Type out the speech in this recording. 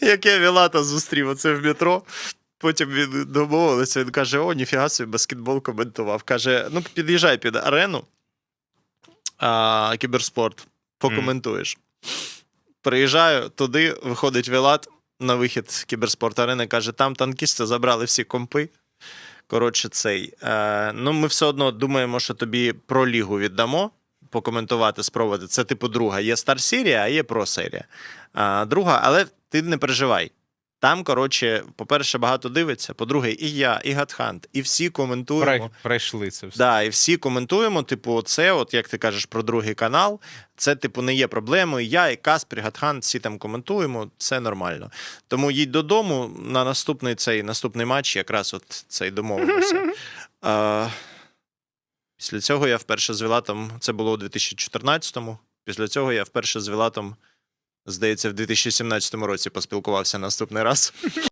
як я Вілата зустрів оце в метро. Потім він домовилися, він каже: О, ніфіга собі, баскетбол коментував. Каже: ну, під'їжджай під арену, а, кіберспорт, покоментуєш. Приїжджаю туди, виходить Вілат на вихід кіберспорт арени, каже: там танкісти забрали всі компи. Коротше, цей. Е, ну, ми все одно думаємо, що тобі про лігу віддамо. Покоментувати, спробувати. Це, типу, друга. Є стар серія, а є про серія. А, друга, але ти не переживай. Там, коротше, по-перше, багато дивиться. По-друге, і я, і Гатхант, і всі коментуємо. Пройшли це все. Да, і всі коментуємо, типу, це, от як ти кажеш про другий канал, це, типу, не є проблемою. Я і Каспер, і Гатхан, всі там коментуємо, це нормально. Тому їдь додому на наступний цей наступний матч, якраз от цей домовимося. А, після цього я вперше з Вілатом, це було у 2014-му. Після цього я вперше з Вілатом, здається, в 2017 році поспілкувався наступний раз.